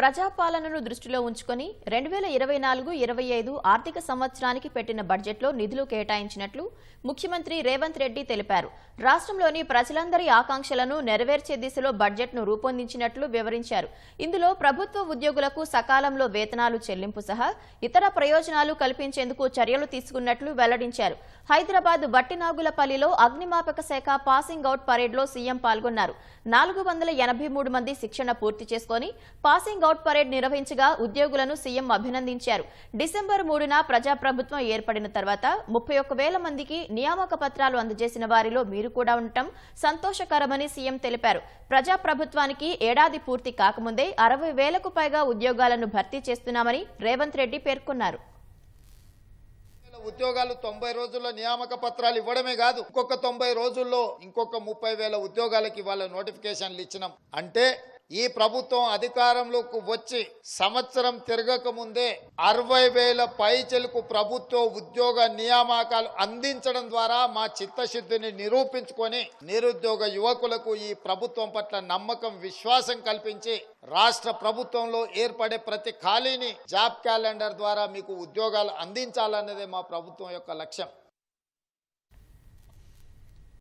ప్రజాపాలనను దృష్టిలో ఉంచుకొని రెండు వేల ఇరవై నాలుగు ఇరవై ఐదు ఆర్థిక సంవత్సరానికి పెట్టిన బడ్జెట్లో నిధులు కేటాయించినట్లు ముఖ్యమంత్రి రేవంత్ రెడ్డి తెలిపారు. రాష్ట్రంలోని ప్రజలందరి ఆకాంక్షలను నెరవేర్చే దిశలో బడ్జెట్ను రూపొందించినట్లు వివరించారు. ఇందులో ప్రభుత్వ ఉద్యోగులకు సకాలంలో వేతనాలు చెల్లింపు సహా ఇతర ప్రయోజనాలు కల్పించేందుకు చర్యలు తీసుకున్నట్లు వెల్లడించారు. హైదరాబాద్ బట్టినాగులపల్లిలో అగ్నిమాపక శాఖ పాసింగ్ అవుట్ పరేడ్లో సీఎం పాల్గొన్నారు. నాలుగు వందల ఎనభై మూడు మంది శిక్షణ పూర్తి చేసుకొని పాసింగ్ అవుట్ పరేడ్ నిర్వహించగా ఉద్యోగులను సీఎం అభినందించారు. డిసెంబర్ మూడున ప్రజాప్రభుత్వం ఏర్పడిన తర్వాత ముప్పై ఒక్క వేల మందికి నియామక పత్రాలు అందజేసిన వారిలో మీరు కూడా ఉండటం సంతోషకరమని సీఎం తెలిపారు. ప్రజాప్రభుత్వానికి ఏడాది పూర్తి కాకముందే అరవై వేలకు పైగా ఉద్యోగాలను భర్తీ చేస్తున్నామని రేవంత్ రెడ్డి పేర్కొన్నారు. ఉద్యోగాలు తొంభై రోజుల్లో నియామక పత్రాలు ఇవ్వడమే కాదు ఇంకొక తొంభై రోజుల్లో ఇంకొక ముప్పై వేల ఉద్యోగాలకి వాళ్ళ నోటిఫికేషన్లు ఇచ్చినాం. అంటే ఈ ప్రభుత్వం అధికారంలోకి వచ్చి సంవత్సరం తిరగక ముందే అరవై వేల పైచెలకు ప్రభుత్వ ఉద్యోగ నియామకాలు అందించడం ద్వారా మా చిత్తశుద్ధిని నిరూపించుకొని నిరుద్యోగ యువకులకు ఈ ప్రభుత్వం పట్ల నమ్మకం విశ్వాసం కల్పించి రాష్ట్ర ప్రభుత్వంలో ఏర్పడే ప్రతి ఖాళీని జాబ్ క్యాలెండర్ ద్వారా మీకు ఉద్యోగాలు అందించాలన్నదే మా ప్రభుత్వం యొక్క లక్ష్యం.